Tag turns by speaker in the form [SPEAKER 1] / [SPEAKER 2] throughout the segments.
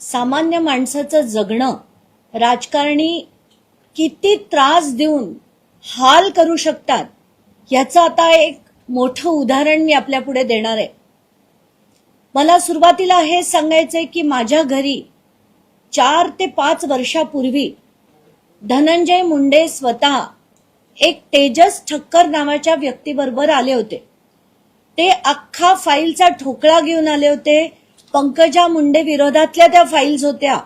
[SPEAKER 1] सामान्य माणसाचं जगणं राजकारणी किती त्रास देऊन हाल करू शकतात याचं आता एक मोठं उदाहरण मी आपल्या पुढे देणार आहे. मला सुरुवातीला हे सांगायचंय की माझ्या घरी चार ते पाच वर्षापूर्वी धनंजय मुंडे स्वतः एक तेजस ठक्कर नावाच्या व्यक्तीबरोबर आले होते. ते अख्खा फाईलचा ठोकळा घेऊन आले होते पंकजा मुंडे विरोधातल्या त्या फाईल्स होत्या.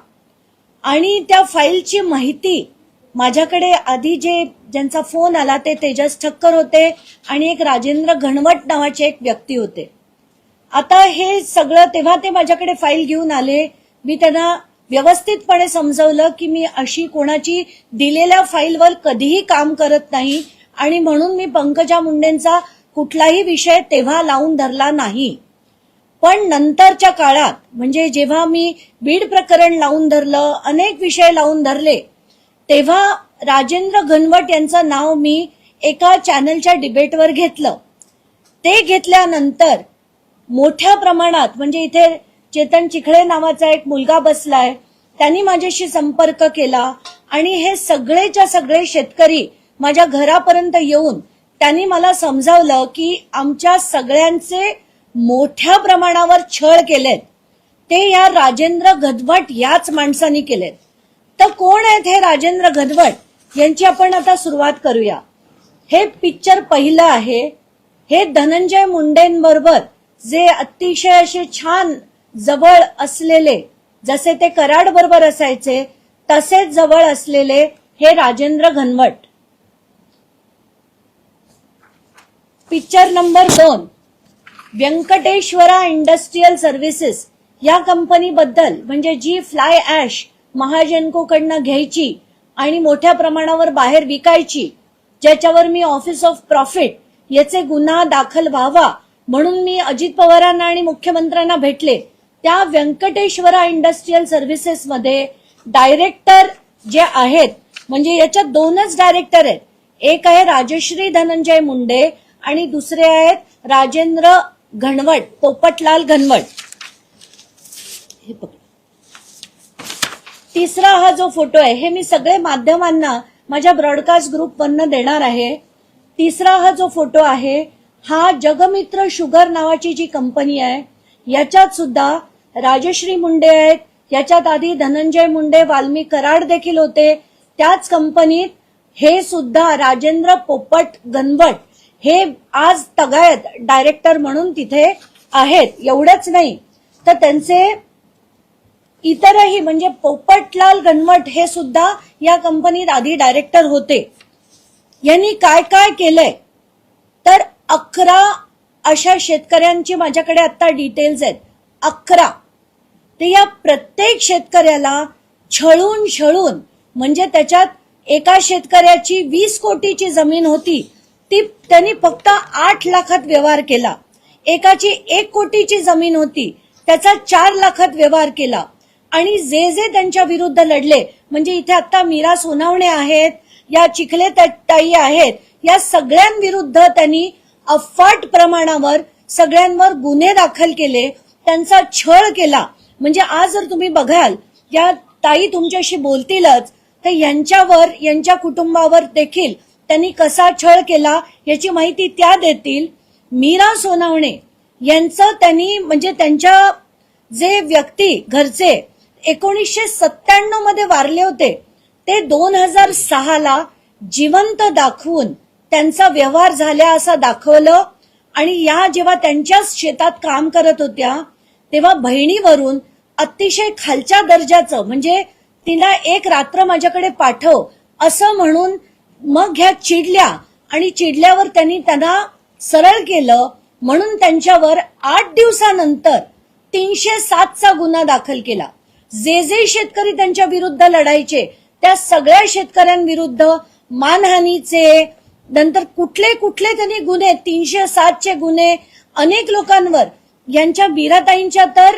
[SPEAKER 1] आणि त्या फाईलची माहिती माझ्याकडे आधी जे ज्यांचा फोन आला ते तेजस ठक्कर होते आणि एक राजेंद्र घनवट नावाचे एक व्यक्ती होते. आता हे सगळं तेव्हा ते माझ्याकडे फाईल घेऊन आले. मी त्यांना व्यवस्थितपणे समजवलं की मी अशी कोणाची दिलेल्या फाईलवर कधीही काम करत नाही आणि म्हणून मी पंकजा मुंडेंचा कुठलाही विषय तेव्हा लावून धरला नाही. पण नंतरच्या काळात म्हणजे जेव्हा मी बीड प्रकरण लावून धरलं अनेक विषय लावून धरले तेव्हा राजेंद्र घनवट यांचं नाव मी एका चॅनलच्या डिबेटवर घेतलं. ते घेतल्यानंतर मोठ्या प्रमाणात म्हणजे इथे चेतन चिखळे नावाचा एक मुलगा बसलाय त्यांनी माझ्याशी संपर्क केला आणि हे सगळेच्या सगळे शेतकरी माझ्या घरापर्यंत येऊन त्यांनी मला समजावलं की आमच्या सगळ्यांचे मोठ्या प्रमाणावर छळ केलेत. ते या राजेंद्र घदवट याच माणसांनी केलेत. तर कोण आहेत हे राजेंद्र घदवट? यांची आपण आता सुरुवात करूया. हे पिक्चर पहिलं आहे. हे धनंजय मुंडेंबरोबर जे अतिशय असे छान जवळ असलेले जसे ते कराड बरोबर असायचे तसेच जवळ असलेले हे राजेंद्र घनवट. पिक्चर नंबर दोन. व्यंकटेश्वरा इंडस्ट्रीयल सर्व्हिसेस या कंपनीबद्दल म्हणजे जी फ्लाय ऍश महाजनकोकडनं घ्यायची आणि मोठ्या प्रमाणावर बाहेर विकायची ज्याच्यावर मी ऑफिस ऑफ प्रॉफिट याचे गुन्हा दाखल व्हावा म्हणून मी अजित पवारांना आणि मुख्यमंत्र्यांना भेटले त्या व्यंकटेश्वरा इंडस्ट्रीयल सर्व्हिसेस मध्ये डायरेक्टर जे आहेत म्हणजे याच्यात दोनच डायरेक्टर आहेत. एक आहे राजश्री धनंजय मुंडे आणि दुसरे आहेत राजेंद्र घनवट पोपटलाल घनवट. हे बघ तिसरा हा जो फोटो आहे हे मी सगळे माध्यमांना माझ्या ब्रॉडकास्ट ग्रुपवरनं देणार आहे. तिसरा हा जो फोटो आहे हा जगमित्र शुगर नावाची जी कंपनी आहे याच्यात सुद्धा राजश्री मुंडे आहेत. याच्यात आधी धनंजय मुंडे वाल्मी कराड देखील होते. त्याच कंपनीत हे सुद्धा राजेंद्र पोपट गनवट हे आज तगायत डायरेक्टर म्हणून तिथे आहेत एवढंच नाही. तर त्यांचे इतरही म्हणजे पोपटलाल गणवट हे सुद्धा या कंपनीत आधी डायरेक्टर होते. यांनी काय काय केलंय? तर अकरा अशा शेतकऱ्यांची माझ्याकडे आता डिटेल्स आहेत. अकरा. ते या प्रत्येक शेतकऱ्याला छळून छळून म्हणजे त्याच्यात एका शेतकऱ्याची वीस कोटीची जमीन होती ती त्यांनी फक्त आठ लाखात व्यवहार केला. एकाची एक कोटीची जमीन होती त्याचा चार लाखात व्यवहार केला. आणि जे जे त्यांच्या विरुद्ध लढले म्हणजे इथे आता मीरा सोनावणे आहेत या चिखले ताई आहेत या सगळ्यांविरुद्ध त्यांनी अफाट प्रमाणावर सगळ्यांवर गुन्हे दाखल केले त्यांचा छळ केला. म्हणजे आज जर तुम्ही बघाल या ताई तुमच्याशी बोलतीलच तर यांच्यावर यांच्या कुटुंबावर देखील त्यांनी कसा छळ केला याची माहिती त्या देतील. मीरा सोनावणे यांचं त्यांनी म्हणजे त्यांच्या जे व्यक्ती घरचे एकोणीसशे सत्त्याण्णवमध्ये वारले होते. ते दोन हजार सहाला जिवंत दाखवून त्यांचा व्यवहार झाल्या असं दाखवलं. आणि या जेव्हा त्यांच्याच शेतात काम करत होत्या तेव्हा बहिणीवरून अतिशय खालच्या दर्जाचं म्हणजे तिला एक रात्र माझ्याकडे पाठव असं म्हणून मग ह्या चिडल्या आणि चिडल्यावर त्यांनी त्यांना सरळ केलं. म्हणून त्यांच्यावर आठ दिवसानंतर तीनशे सातचा गुन्हा दाखल केला. जे जे शेतकरी त्यांच्या विरुद्ध लढायचे त्या सगळ्या शेतकऱ्यांविरुद्ध मानहानीचे नंतर कुठले कुठले त्यांनी गुन्हे तीनशे सातचे गुन्हे अनेक लोकांवर यांच्या बीराताईंच्या तर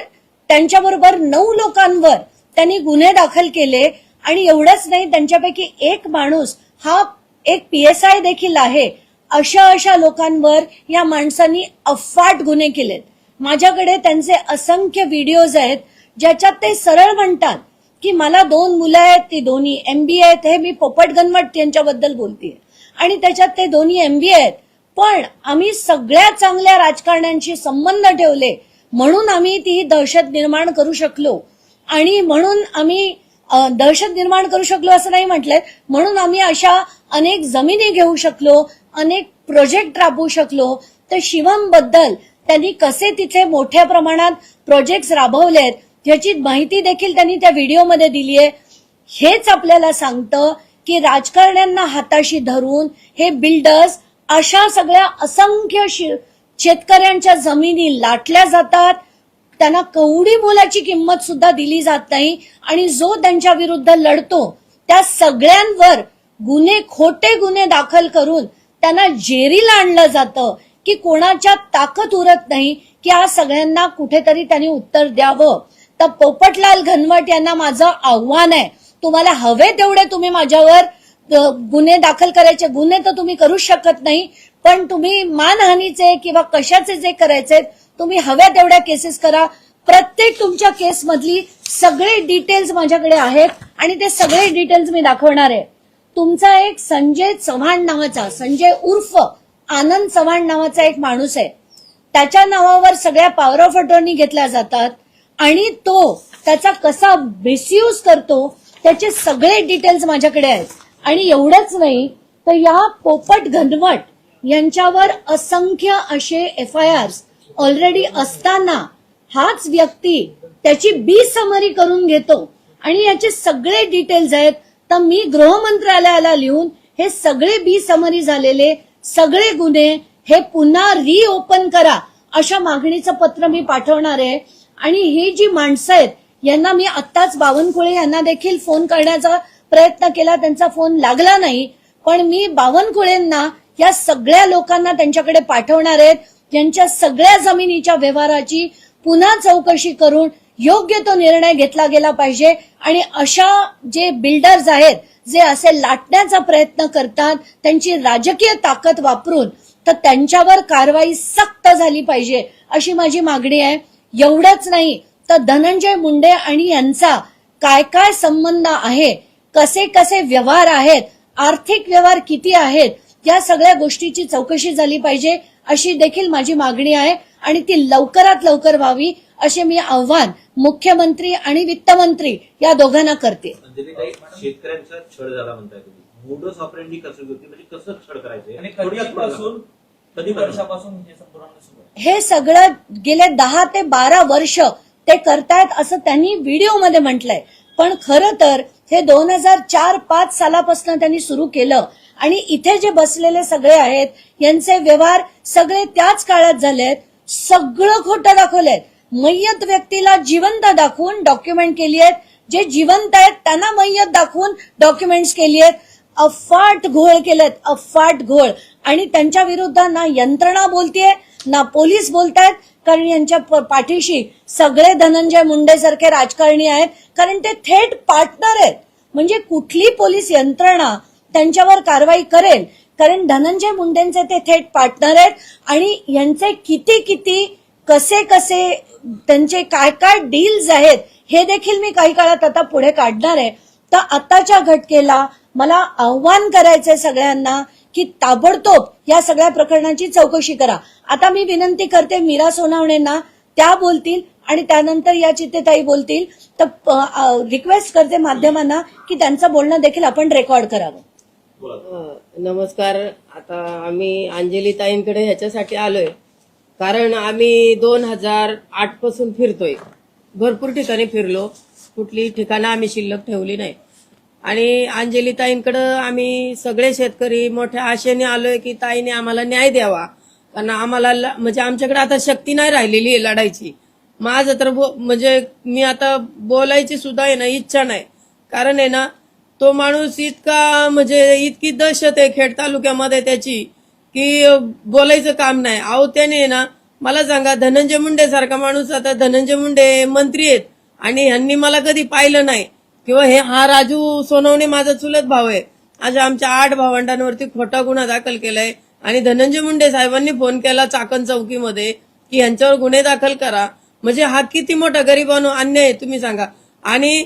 [SPEAKER 1] त्यांच्याबरोबर नऊ लोकांवर त्यांनी गुन्हे दाखल केले. आणि एवढंच नाही त्यांच्यापैकी एक माणूस हा एक पीएसआय देखील आहे. अशा अशा लोकांवर या माणसांनी अफाट गुन्हे केलेत. माझ्याकडे त्यांचे असंख्य व्हिडिओज आहेत ज्याच्यात ते सरळ म्हणतात की मला दोन मुलं आहेत ती दोन्ही एमबीए आहेत हे मी पोपट गनवट यांच्याबद्दल बोलते आणि त्याच्यात ते दोन्ही एमबीए आहेत. पण आम्ही सगळ्या चांगल्या राजकारण्यांशी संबंध ठेवले म्हणून आम्ही ती दहशत निर्माण करू शकलो. आणि म्हणून आम्ही दहशत निर्माण करू शकलो असं नाही म्हटलंय. म्हणून आम्ही अशा अनेक जमिनी घेऊ शकलो अनेक प्रोजेक्ट राबवू शकलो. तर शिवमबद्दल त्यांनी कसे तिथे मोठ्या प्रमाणात प्रोजेक्ट राबवलेत याची माहिती देखील त्यांनी त्या व्हिडिओमध्ये दिली आहे. हेच आपल्याला सांगतं की राजकारण्यांना हाताशी धरून हे बिल्डर्स अशा सगळ्या असंख्य शे- शेतकऱ्यांच्या जमिनी लाटल्या जातात. त्यांना कवडी मोलाची किंमत सुद्धा दिली जात नाही. आणि जो त्यांच्या विरुद्ध लढतो त्या सगळ्यांवर गुन्हे खोटे गुन्हे दाखल करून त्यांना जेरीला आणलं जातं की कोणाच्या ताकद उरत नाही की या सगळ्यांना कुठेतरी त्यांनी उत्तर द्यावं. तर पोपटलाल घनवट यांना माझं आव्हान आहे. तुम्हाला हवे तेवढे तुम्ही माझ्यावर गुन्हे दाखल करायचे. गुन्हे तर तुम्ही करूच शकत नाही पण तुम्ही मानहानीचे किंवा कशाचे जे करायचे तुम्ही हव्या तेवढ्या केसेस करा. प्रत्येक तुमच्या केसमधली सगळे डिटेल्स माझ्याकडे आहेत आणि ते सगळे डिटेल्स मी दाखवणार आहे. तुमचा एक संजय चव्हाण नावाचा संजय उर्फ आनंद चव्हाण नावाचा एक माणूस आहे. त्याच्या नावावर सगळ्या पॉवर ऑफ अटॉर्नी घेतल्या जातात आणि तो त्याचा कसा मिसयूज करतो त्याचे सगळे डिटेल्स माझ्याकडे आहेत. आणि एवढंच नाही तर या पोपट घनवट यांच्यावर असंख्य असे एफ आय आर्स ऑलरेडी असताना हाच व्यक्ती त्याची बी समरी करून घेतो. आणि याचे सगळे डिटेल्स आहेत. तर मी गृहमंत्रालयाला लिहून हे सगळे बी समरी झालेले सगळे गुन्हे हे पुन्हा रिओपन करा अशा मागणीचं पत्र मी पाठवणार आहे. आणि ही जी माणसं आहेत यांना मी आत्ताच बावनकुळे यांना देखील फोन करण्याचा प्रयत्न केला. त्यांचा फोन लागला नाही. पण मी बावनकुळेंना या सगळ्या लोकांना त्यांच्याकडे पाठवणार आहेत यांच्या सगळ्या जमिनीच्या व्यवहाराची पुन्हा चौकशी करून योग्य तो निर्णय घेतला गेला पाहिजे. आणि अशा जे बिल्डर्स आहेत जे असे लाटण्याचा प्रयत्न करतात त्यांची राजकीय ताकद वापरून तर त्यांच्यावर कारवाई सक्त झाली पाहिजे अशी माझी मागणी आहे. एवढंच नाही तर धनंजय मुंडे आणि यांचा काय काय संबंध आहे कसे कसे व्यवहार आहेत आर्थिक व्यवहार किती आहेत या सगळ्या गोष्टीची चौकशी झाली पाहिजे. अशी देखील माझी मागणी आहे आणि ती लवकरात लवकर व्हावी असे मी आव्हान मुख्यमंत्री आणि वित्तमंत्री या दोघांना करते.
[SPEAKER 2] अंजलीताई शेतकऱ्यांचा छळ झाला म्हणताय तुम्ही. मोडस ऑपरेंडी कसं होती म्हणजे कसं छळ करायचे? कधी
[SPEAKER 3] वर्षापासून हे
[SPEAKER 1] हे सगळं गेले दहा ते बारा वर्ष ते करतायत असं त्यांनी व्हिडिओमध्ये म्हटलंय. पण खरं तर हे दोन हजार चार पाच सालापासून त्यांनी सुरू केलं. आणि इथे जे बसलेले सगळे आहेत यांचे व्यवहार सगळे त्याच काळात झालेत. सगळं खोटं दाखवलंय. मय्यत व्यक्तीला जिवंत दाखवून डॉक्युमेंट केली आहेत. जे जिवंत आहेत त्यांना मय्यत दाखवून डॉक्युमेंट्स केली आहेत. अफाट घोळ केलेत अफाट घोळ. आणि त्यांच्या विरुद्ध ना यंत्रणा बोलतीये ना पोलीस बोलतायत. कारण यांच्या पाठीशी सगळे धनंजय मुंडे सारखे राजकारणी आहेत. कारण ते थेट पार्टनर आहेत. म्हणजे कुठली पोलीस यंत्रणा त्यांच्यावर कारवाई करेल. कारण धनंजय मुंडेंचे ते थेट पार्टनर आहेत आणि यांचे किती किती कसे कसे त्यांचे काय काय डील्स आहेत हे देखील मी काही काळात आता पुढे काढणार आहे. तर आताच्या घटकेला मला आव्हान करायचंय सगळ्यांना की ताबडतोब या सगळ्या प्रकरणाची चौकशी करा. आता मी विनंती करते मीरा सोनावणेंना त्या बोलतील आणि त्यानंतर या चित्तेताई बोलतील. तर रिक्वेस्ट करते माध्यमांना की त्यांचं बोलणं देखील आपण रेकॉर्ड करावं.
[SPEAKER 4] नमस्कार. आता आम्ही अंजली ताईंकडे ह्याच्यासाठी आलोय. कारण आम्ही दोन हजार आठपासून फिरतोय. भरपूर ठिकाणी फिरलो. कुठली ठिकाणं आम्ही शिल्लक ठेवली नाही. आणि अंजली ताईंकडं आम्ही सगळे शेतकरी मोठ्या आशेने आलोय की ताईने आम्हाला न्याय द्यावा. कारण आम्हाला ल- म्हणजे आमच्याकडे आता शक्ती नाही राहिलेली आहे लढायची. माझं तर बो- म्हणजे मी आता बोलायची सुद्धा आहे ना इच्छा नाही. कारण आहे ना तो माणूस इतका म्हणजे इतकी दहशत आहे खेड तालुक्यामध्ये त्याची की बोलायचं काम नाही. अहो त्याने ना मला सांगा धनंजय मुंडे सारखा माणूस आता धनंजय मुंडे मंत्री आहेत. आणि ह्यांनी मला कधी पाहिलं नाही. किंवा हे हा राजू सोनवणे माझा चुलत भाव आहे. अशा आमच्या आठ भावंडांवरती खोटा गुन्हा दाखल केलाय. आणि धनंजय मुंडे साहेबांनी फोन केला चाकण चौकीमध्ये की यांच्यावर गुन्हे दाखल करा. म्हणजे हा किती मोठा गरिबांनो अन्याय आहे तुम्ही सांगा. आणि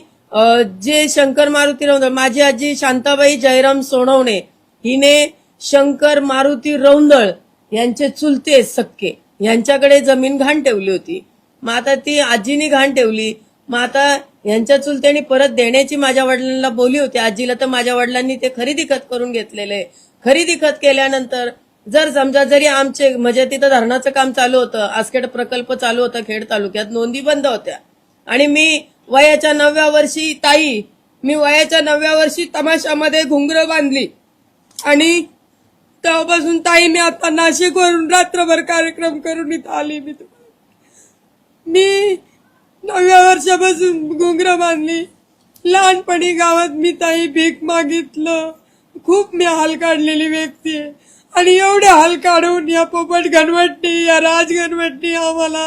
[SPEAKER 4] जे शंकर मारुती रौंदळ माझी आजी शांताबाई जयराम सोनवणे हिने शंकर मारुती रौंदळ यांचे चुलते सक्के यांच्याकडे जमीन घाण ठेवली होती. मग आता ती आजीनी घाण ठेवली. मग आता यांच्या चुलत्यांनी परत देण्याची माझ्या वडिलांना बोली होती. आजीला तर माझ्या वडिलांनी ते खरेदी खत करून घेतलेले. खरेदी खत केल्यानंतर जर समजा जरी आमचे म्हणजे तिथं धरणाचं काम चालू होतं आसखेड प्रकल्प चालू होता खेड तालुक्यात नोंदी बंद होत्या. आणि मी वयाच्या नवव्या वर्षी ताई मी वयाच्या नवव्या वर्षी तमाशामध्ये घुंगर बांधली. आणि तेव्हापासून ताई मी आता नाशिकवरून रात्रभर कार्यक्रम करून इथं आली मी मी नवव्या वर्षापासून घुंगरं बांधली. लहानपणी गावात मी ताई भीक मागितलं. खूप मी हाल काढलेली व्यक्ती आहे. आणि एवढे हाल काढून या पोपट घनवटनी या राज घनवटणी आम्हाला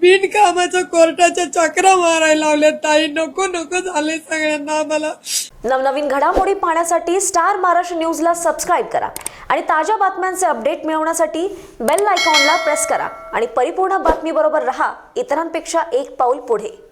[SPEAKER 4] बिनकामाच्या कोर्टाच्या चक्रा मारायला लावल्या ताई नको नको झाले सगळ्यांना आम्हाला.
[SPEAKER 5] नवनवीन घडामोडी पाहण्यासाठी स्टार महाराष्ट्र न्यूजला सबस्क्राईब करा आणि ताज्या बातम्यांचे अपडेट मिळवण्यासाठी बेल आयकॉनला प्रेस करा. आणि परिपूर्ण बातमीबरोबर रहा. इतरांपेक्षा एक पाऊल पुढे.